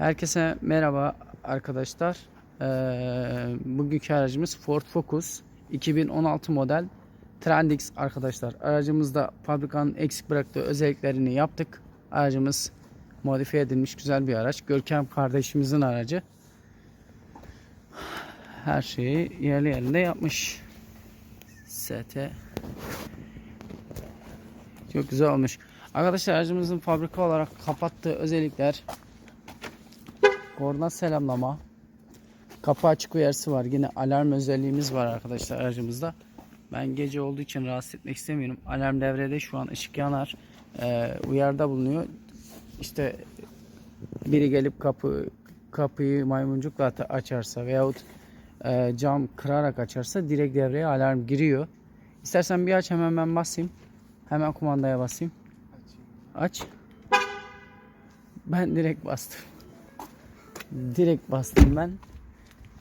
Herkese merhaba arkadaşlar. Ee, bugünkü aracımız Ford Focus 2016 model Trendix arkadaşlar. Aracımızda fabrikanın eksik bıraktığı özelliklerini yaptık. Aracımız modifiye edilmiş güzel bir araç. Görkem kardeşimizin aracı. Her şeyi yerli yerinde yapmış. ST çok güzel olmuş. Arkadaşlar aracımızın fabrika olarak kapattığı özellikler Korna selamlama. Kapı açık uyarısı var. Yine alarm özelliğimiz var arkadaşlar aracımızda. Ben gece olduğu için rahatsız etmek istemiyorum. Alarm devrede şu an ışık yanar. Ee, uyarıda bulunuyor. İşte biri gelip kapı kapıyı maymuncukla açarsa veyahut e, cam kırarak açarsa direkt devreye alarm giriyor. İstersen bir aç hemen ben basayım. Hemen kumandaya basayım. Aç. Ben direkt bastım. Direkt bastım ben.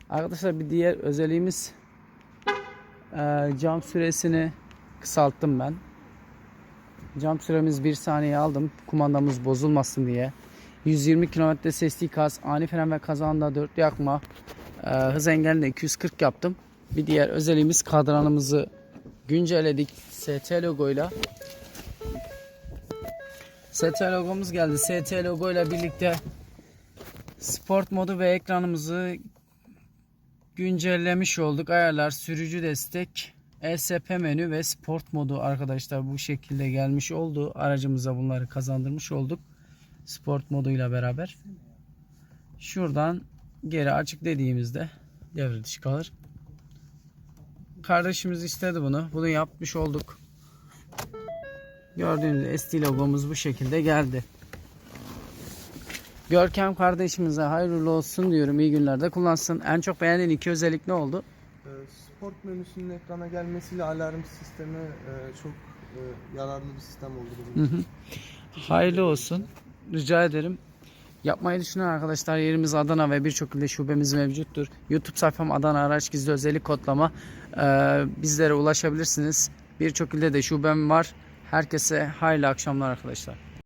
Arkadaşlar bir diğer özelliğimiz e, cam süresini kısalttım ben. Cam süremiz 1 saniye aldım. Kumandamız bozulmasın diye. 120 km sesli ikaz, ani fren ve kazanda dörtlü yakma. E, hız engelinde 240 yaptım. Bir diğer özelliğimiz kadranımızı güncelledik. ST logoyla. ST logomuz geldi. ST logoyla birlikte Sport modu ve ekranımızı güncellemiş olduk. Ayarlar, sürücü destek, ESP menü ve sport modu arkadaşlar bu şekilde gelmiş oldu. Aracımıza bunları kazandırmış olduk. Sport moduyla beraber. Şuradan geri açık dediğimizde devre dışı kalır. Kardeşimiz istedi bunu. Bunu yapmış olduk. Gördüğünüz SD logomuz bu şekilde geldi. Görkem kardeşimize hayırlı olsun diyorum. İyi günlerde kullansın. En çok beğendiğin iki özellik ne oldu? Ee, Sport menüsünün ekrana gelmesiyle alarm sistemi e, çok e, yararlı bir sistem oldu bizim için. Hayırlı olsun. Rica ederim. Yapmayı düşünen arkadaşlar yerimiz Adana ve birçok ilde şubemiz mevcuttur. YouTube sayfam Adana Araç Gizli Özellik Kodlama. Ee, bizlere ulaşabilirsiniz. Birçok ilde de şubem var. Herkese hayırlı akşamlar arkadaşlar.